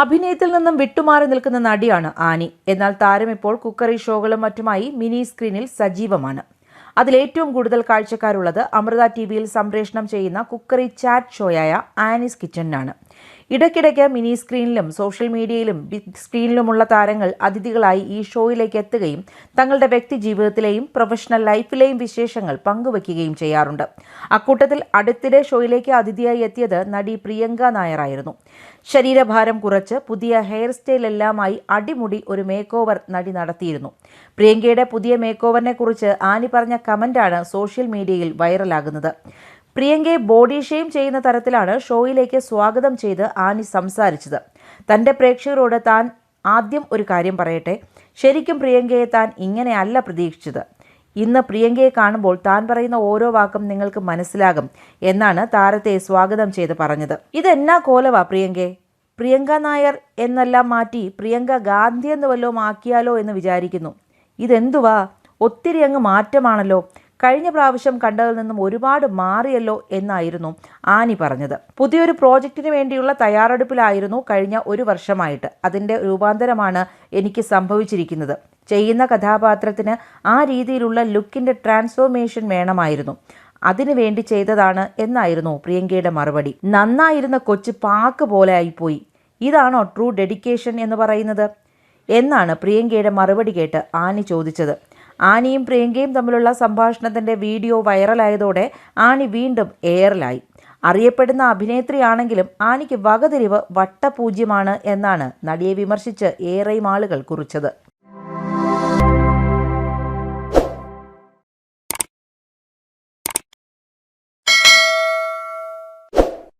അഭിനയത്തിൽ നിന്നും വിട്ടുമാറി നിൽക്കുന്ന നടിയാണ് ആനി. എന്നാൽ താരം ഇപ്പോൾ കുക്കറി ഷോകളും മറ്റുമായി മിനി സ്ക്രീനിൽ സജീവമാണ്. അതിലേറ്റവും കൂടുതൽ കാഴ്ചക്കാരുള്ളത് അമൃത ടി വിയിൽ സംപ്രേഷണം ചെയ്യുന്ന കുക്കറി ചാറ്റ് ഷോയായ ആനീസ് കിച്ചണിനാണ് ഇടയ്ക്കിടയ്ക്ക് മിനി സ്ക്രീനിലും സോഷ്യൽ മീഡിയയിലും ബിഗ് സ്ക്രീനിലുമുള്ള താരങ്ങൾ അതിഥികളായി ഈ ഷോയിലേക്ക് എത്തുകയും തങ്ങളുടെ വ്യക്തി ജീവിതത്തിലെയും പ്രൊഫഷണൽ ലൈഫിലെയും വിശേഷങ്ങൾ പങ്കുവയ്ക്കുകയും ചെയ്യാറുണ്ട്. അക്കൂട്ടത്തിൽ അടുത്തിടെ ഷോയിലേക്ക് അതിഥിയായി എത്തിയത് നടി പ്രിയങ്ക നായറായിരുന്നു ശരീരഭാരം കുറച്ച് പുതിയ ഹെയർ സ്റ്റൈൽ എല്ലാമായി അടിമുടി ഒരു മേക്ക് ഓവർ നടി നടത്തിയിരുന്നു. പ്രിയങ്കയുടെ പുതിയ മേക്ക് ഓവറിനെ കുറിച്ച് ആനി പറഞ്ഞ കമന്റാണ് സോഷ്യൽ മീഡിയയിൽ വൈറലാകുന്നത്. പ്രിയങ്കയെ ബോഡി ഷെയിം ചെയ്യുന്ന തരത്തിലാണ് ഷോയിലേക്ക് സ്വാഗതം ചെയ്ത് ആനി സംസാരിച്ചത്. തന്റെ പ്രേക്ഷകരോട് താൻ ആദ്യം ഒരു കാര്യം പറയട്ടെ. ശരിക്കും പ്രിയങ്കയെ താൻ ഇങ്ങനെയല്ല പ്രതീക്ഷിച്ചത്. ഇന്ന് പ്രിയങ്കയെ കാണുമ്പോൾ താൻ പറയുന്ന ഓരോ വാക്കും നിങ്ങൾക്ക് മനസ്സിലാകും എന്നാണ് താരത്തെ സ്വാഗതം ചെയ്ത് പറഞ്ഞത്. ഇതെന്നാ കോലവാ പ്രിയങ്കെ? പ്രിയങ്ക നായർ എന്നെല്ലാം മാറ്റി പ്രിയങ്ക ഗാന്ധി എന്ന് വല്ലതും ആക്കിയാലോ എന്ന് വിചാരിക്കുന്നു. ഇതെന്തുവാ? ഒത്തിരി അങ്ങ് മാറ്റമാണല്ലോ. കഴിഞ്ഞ പ്രാവശ്യം കണ്ടതിൽ നിന്നും ഒരുപാട് മാറിയല്ലോ എന്നായിരുന്നു ആനി പറഞ്ഞത്. പുതിയൊരു പ്രോജക്റ്റിന് വേണ്ടിയുള്ള തയ്യാറെടുപ്പിലായിരുന്നു കഴിഞ്ഞ ഒരു വർഷമായിട്ട്. അതിന്റെ രൂപാന്തരമാണ് എനിക്ക് സംഭവിച്ചിരിക്കുന്നത്. ചെയ്യുന്ന കഥാപാത്രത്തിന് ആ രീതിയിലുള്ള ലുക്കിന്റെ ട്രാൻസ്ഫോർമേഷൻ വേണമായിരുന്നു. അതിനുവേണ്ടി ചെയ്തതാണ് എന്നായിരുന്നു പ്രിയങ്കയുടെ മറുപടി. നന്നായിരുന്ന കൊച്ച് പാക്ക് പോലെ ആയിപ്പോയി. ഇതാണോ ട്രൂ ഡെഡിക്കേഷൻ എന്ന് പറയുന്നത്? എന്നാണ് പ്രിയങ്കയുടെ മറുപടി കേട്ട് ആനി ചോദിച്ചത്. ആനിയും പ്രിയങ്കയും തമ്മിലുള്ള സംഭാഷണത്തിന്റെ വീഡിയോ വൈറലായതോടെ ആനി വീണ്ടും എയറിലായി. അറിയപ്പെടുന്ന അഭിനേത്രിയാണെങ്കിലും ആനിക്ക് വകതിരിവ് വട്ടപൂജ്യമാണ് എന്നാണ് നടിയെ വിമർശിച്ച് ഏറെയും ആളുകൾ കുറിച്ചത്.